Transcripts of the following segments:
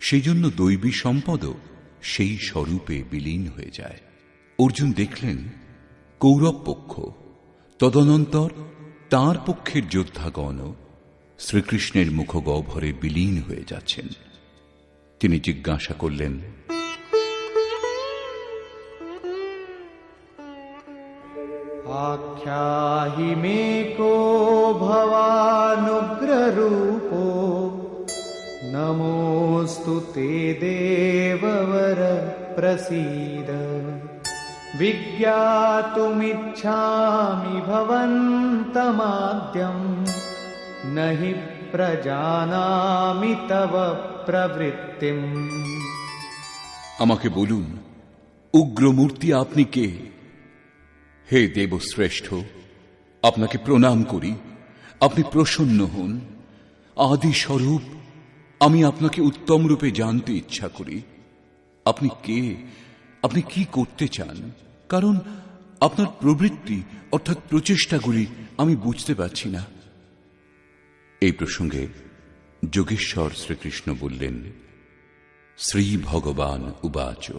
সেই জন্য দৈবী সম্পদও সেই স্বরূপে বিলীন হয়ে যায় অর্জুন দেখলেন কৌরব পক্ষ তদনন্তর তার পক্ষের যোদ্ধাগণও শ্রীকৃষ্ণের মুখগহ্বরে বিলীন হয়ে যাচ্ছেন তিনি জিজ্ঞাসা করলেন आख्याहि मे को भवानुग्ररूपो नमोऽस्तु ते देववर प्रसीद विज्ञातुमिच्छामि भवन्तमाद्यम् न हि प्रजानामि तव प्रवृत्तिम् আমাকে বলুন উগ্রমূর্তি আপনি কে হে দেবশ্রেষ্ঠ আপনাকে প্রণাম করি আপনি প্রসন্ন হন আদি স্বরূপ আমি আপনাকে উত্তম রূপে জানতে ইচ্ছা করি। আপনি কে? আপনি কি করতে চান? কারণ আপনার প্রবৃত্তি অর্থাৎ প্রচেষ্টাগুলি আমি বুঝতে পারছি না। এই প্রসঙ্গে যোগেশ্বর শ্রীকৃষ্ণ বললেন, শ্রী ভগবান উবাচ।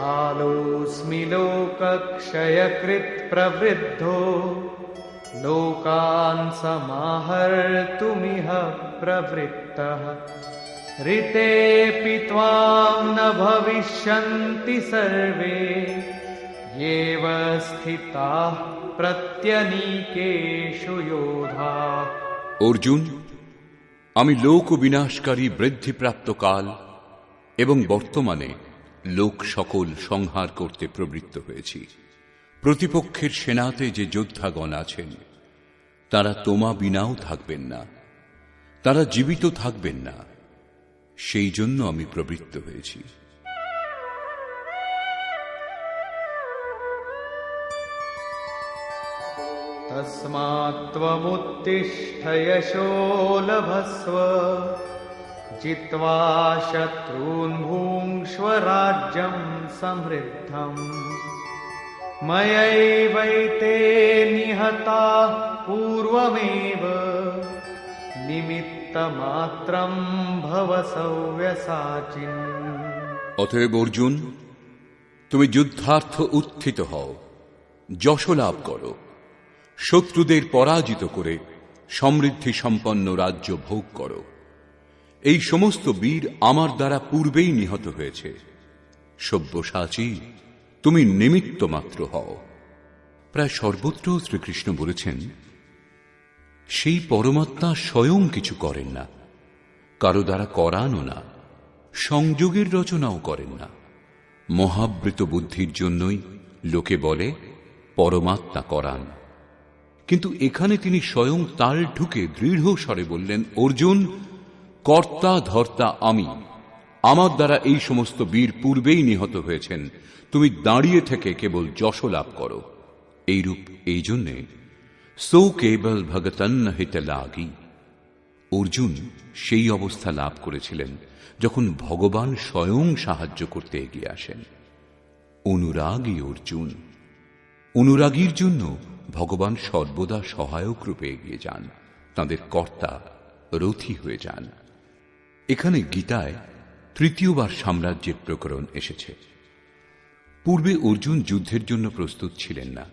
कालोऽस्मि लोकक्षयकृत् प्रवृद्धो लोकान् समाहर्तुमिह प्रवृत्तः ऋतेऽपि त्वां न भविष्यन्ति सर्वे येव स्थिताः प्रत्यनीकेषु योधाः অর্জুন আমি লোক বিনাশকারী বৃদ্ধিপ্রাপ্ত কাল এবং বর্তমানে লোক সকল সংহার করতে প্রবৃত্ত হয়েছি। প্রতিপক্ষের সেনাতে যে যোদ্ধাগণ আছেন, তারা তোমা বিনাও থাকবেন না, তারা জীবিত থাকবেন না, সেই জন্য আমি প্রবৃত্ত হয়েছি। তস্মাত্মুত্তিষ্ঠ লভস্ব। जित्वा शत्रून् भूङ्क्ष्व राज्यम् समृद्धम् मयैवैते निहताः पूर्वमेव निमित्तमात्रम् भव सव्यसाचिन् অতএব অর্জুন তুমি যুদ্ধার্থ উত্থিত হও যশ লাভ করো শত্রুদের পরাজিত করে সমৃদ্ধি সম্পন্ন রাজ্য ভোগ করো এই সমস্ত বীর আমার দ্বারা পূর্বেই নিহত হয়েছে। সব্যসাচী, তুমি নিমিত্ত মাত্র হও। প্রায় সর্বত্র শ্রীকৃষ্ণ বলেছেন, সেই পরমাত্মা স্বয়ং কিছু করেন না, কারও দ্বারা করানো না, সংযোগের রচনাও করেন না। মহাবৃত বুদ্ধির জন্যই লোকে বলে, পরমাত্মা করান। কিন্তু এখানে তিনি স্বয়ং তাল ঢুকে দৃঢ় স্বরে বললেন, অর্জুন কর্তা ধর্তা আমি। আমার দ্বারা এই সমস্ত বীর পূর্বেই নিহত হয়েছেন। তুমি দাঁড়িয়ে থেকে কেবল যশ লাভ করো। এইরূপ এই জন্যে সো কেবল ভগতন্ন হিতে লাগি। অর্জুন সেই অবস্থা লাভ করেছিলেন যখন ভগবান স্বয়ং সাহায্য করতে এগিয়ে আসেন। অনুরাগী অর্জুন, অনুরাগীর জন্য ভগবান সর্বদা সহায়ক রূপে এগিয়ে যান। তাদের কর্তা রথী হয়ে যান। এখানে গীতায় তৃতীয়বার সাম্রাজ্যের প্রকরণ এসেছে। পূর্বে অর্জুন যুদ্ধের জন্য প্রস্তুত ছিলেন না।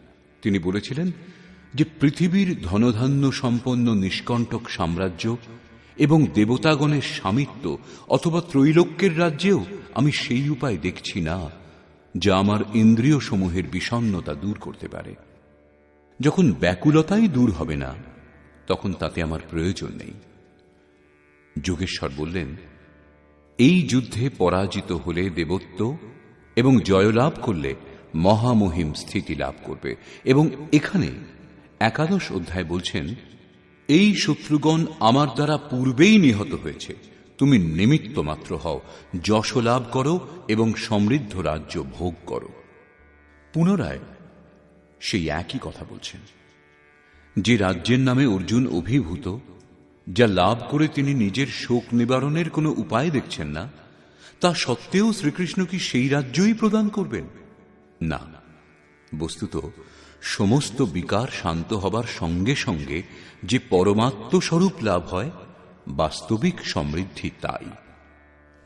তিনি বলেছিলেন যে পৃথিবীর ধনধান্য সম্পন্ন নিষ্কণ্টক সাম্রাজ্য এবং দেবতাগণের স্বামিত্ব অথবা ত্রৈলোক্যের রাজ্যেও আমি সেই উপায় দেখছি না যা আমার ইন্দ্রিয় সমূহের বিষণ্নতা দূর করতে পারে। যখন ব্যাকুলতাই দূর হবে না, তখন তাতে আমার প্রয়োজন নেই। যোগেশ্বর বললেন, এই যুদ্ধে পরাজিত হলে দেবত্ব এবং জয়লাভ করলে মহামহিম স্থিতি লাভ করবে। এবং এখানে একাদশ অধ্যায় বলছেন, এই শত্রুগণ আমার দ্বারা পূর্বেই নিহত হয়েছে। তুমি নিমিত্ত মাত্র হও। যশ লাভ করো এবং সমৃদ্ধ রাজ্য ভোগ করো। পুনরায় সেই একই কথা বলছেন। যে রাজ্যের নামে অর্জুন অভিভূত যা লাভ করে তিনি নিজের শোক নিবারণের কোনো উপায় দেখছেন না, তা সত্ত্বেও শ্রীকৃষ্ণ কি সেই রাজ্যই প্রদান করবেন? না। বস্তুত, সমস্ত বিকার শান্ত হবার সঙ্গে সঙ্গে যে পরমাত্ম স্বরূপ লাভ হয়, বাস্তবিক সমৃদ্ধি তাই।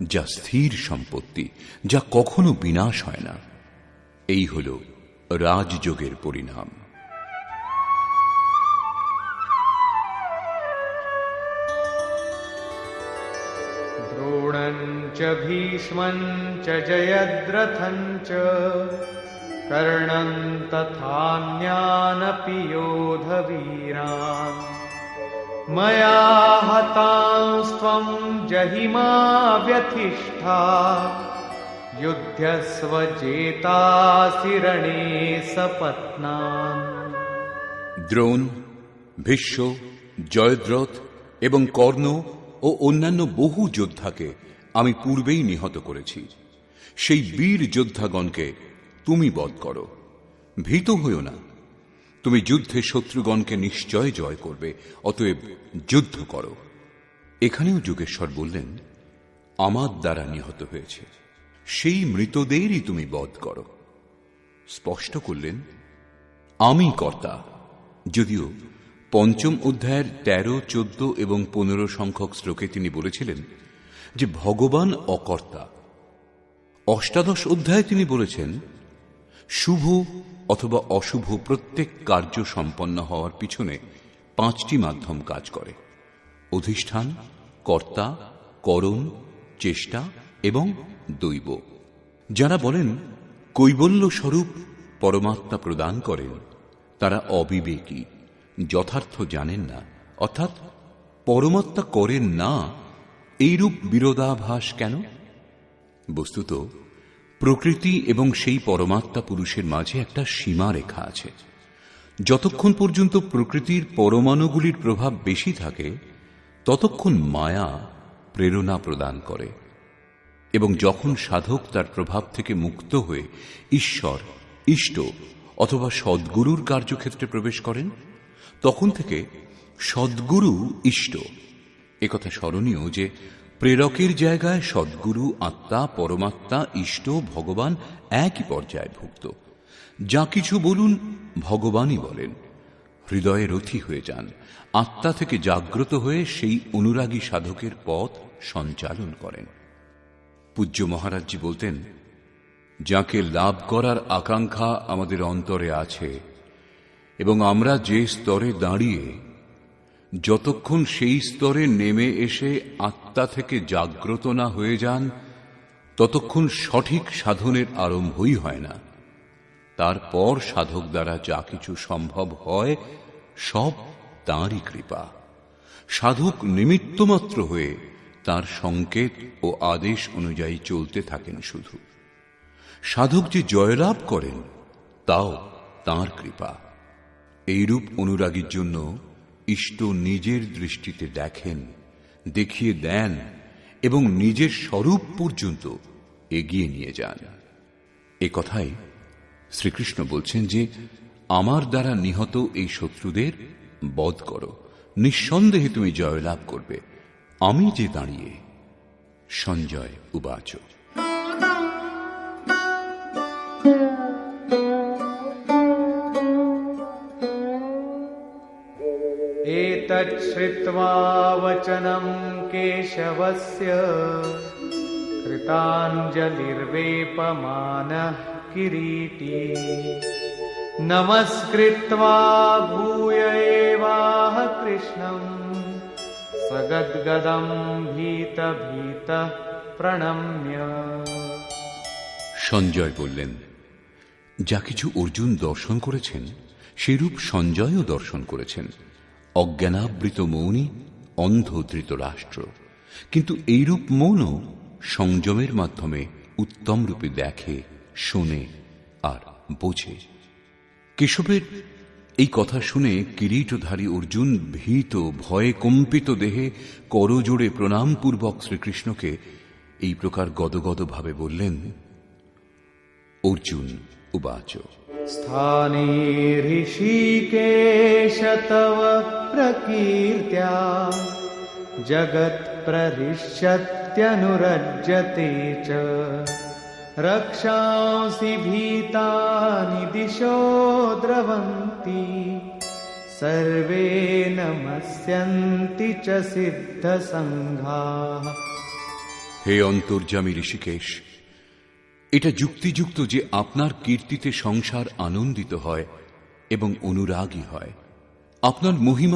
যা স্থির সম্পত্তি, যা কখনো বিনাশ হয় না। এই হল রাজযোগের পরিণাম। च भीष्मम् च जयद्रथम् च कर्णम् तथान्यानपि योधवीरान् मया हतांस्त्वम् जहिमा व्यथिष्ठा युध्यस्व जेतासि रणे सपत्नान् দ্রোণ ভীষ্ম জয়দ্রথ এবং কর্ণ ও অন্যান্য বহু যোদ্ধাকে আমি পূর্বেই নিহত করেছি। সেই বীর যোদ্ধাগণকে তুমি বধ করো। ভীত হইও না। তুমি যুদ্ধে শত্রুগণকে নিশ্চয় জয় করবে, অতএব যুদ্ধ করো। এখানেও যোগেশ্বর বললেন, আমার দ্বারা নিহত হয়েছে। সেই মৃতদেরই তুমি বধ করো। স্পষ্ট করলেন, আমি কর্তা। যদিও পঞ্চম অধ্যায়ের তেরো, চোদ্দ এবং পনেরো সংখ্যক শ্লোকে তিনি বলেছিলেন যে ভগবান অকর্তা। অষ্টাদশ অধ্যায়ে তিনি বলেছেন, শুভ অথবা অশুভ প্রত্যেক কার্য সম্পন্ন হওয়ার পিছনে পাঁচটি মাধ্যম কাজ করে। অধিষ্ঠান, কর্তা, করণ, চেষ্টা এবং দৈব। যারা বলেন, কৈবল্য স্বরূপ পরমাত্মা প্রদান করেন, তারা অবিবেকী, যথার্থ জানেন না, অর্থাৎ পরমাত্মা করেন না এইরূপ বিরোধাভাস কেন? বস্তুত, প্রকৃতি এবং সেই পরমাত্মা পুরুষের মাঝে একটা সীমা রেখা আছে। যতক্ষণ পর্যন্ত প্রকৃতির পরমাণুগুলির প্রভাব বেশি থাকে, ততক্ষণ মায়া প্রেরণা প্রদান করে এবং যখন সাধক তার প্রভাব থেকে মুক্ত হয়ে ঈশ্বর, ইষ্ট অথবা সদ্গুরুর কার্যক্ষেত্রে প্রবেশ করেন, তখন থেকে সদ্গুরু ইষ্ট একথা স্মরণীয় যে প্রেরকের জায়গায় সদ্গুরু, আত্মা, পরমাত্মা, ইষ্ট, ভগবান একই পর্যায়ে ভুক্ত। যা কিছু বলুন, ভগবানই বলেন। হৃদয়ে রথি হয়ে যান। আত্মা থেকে জাগ্রত হয়ে সেই অনুরাগী সাধকের পথ সঞ্চালন করেন। পূজ্য মহারাজজি বলতেন, যাকে লাভ করার আকাঙ্ক্ষা আমাদের অন্তরে আছে এবং আমরা যে স্তরে দাঁড়িয়ে যতক্ষণ সেই স্তরে নেমে এসে আত্মা থেকে জাগ্রত না হয়ে যান, ততক্ষণ সঠিক সাধনের আরম্ভই হয় না। তারপর সাধক দ্বারা যা কিছু সম্ভব হয়, সব তাঁরই কৃপা। সাধক নিমিত্তমাত্র হয়ে তার সংকেত ও আদেশ অনুযায়ী চলতে থাকেন শুধু। সাধক যে জয়লাভ করেন, তাও তাঁর কৃপা। এইরূপ অনুরাগীর জন্য ইষ্ট নিজের দৃষ্টিতে দেখেন, দেখিয়ে দেন এবং নিজের স্বরূপ পর্যন্ত এগিয়ে নিয়ে যান। এ কথাই শ্রীকৃষ্ণ বলছেন যে, আমার দ্বারা নিহত এই শত্রুদের বধ করো। নিঃসন্দেহে তুমি জয়লাভ করবে। আমি যে দাঁড়িয়ে সঞ্জয় উবাচ। एतच्छ्रुत्वा वचनं केशवस्य कृताञ्जलिर्वेपमानः किरीटी नमस्कृत्वा भूय एवाह कृष्णम् सगद्गदं भीतभीतः प्रणम्य সঞ্জয় বললেন যা কিছু অর্জুন দর্শন করেছেন সেরূপ সঞ্জয়ও দর্শন করেছেন অজ্ঞানাবৃত মৌনী অন্ধ ধৃতরাষ্ট্র কিন্তু এইরূপ মৌনও সংযমের মাধ্যমে উত্তম রূপে দেখে, শোনে আর বোঝে। কেশবের এই কথা শুনে কিরীটধারী অর্জুন ভীত, ভয়ে কম্পিত দেহে করজোড়ে প্রণামপূর্বক শ্রীকৃষ্ণকে এই প্রকার গদগদভাবে বললেন, অর্জুন, উবাচ। स्थाने ऋषिकेश तव प्रकीर्त्या। जगत च। रक्षासी भीता दिशो द्रवन्ति। सर्वे नमस्यन्ति च हे अंतुर्जमी ऋषिकेश এটা যুক্তিযুক্ত যে আপনার কীর্তিতে সংসার আনন্দিত হয় এবং অনুরাগী হয়। আপনার মহিমা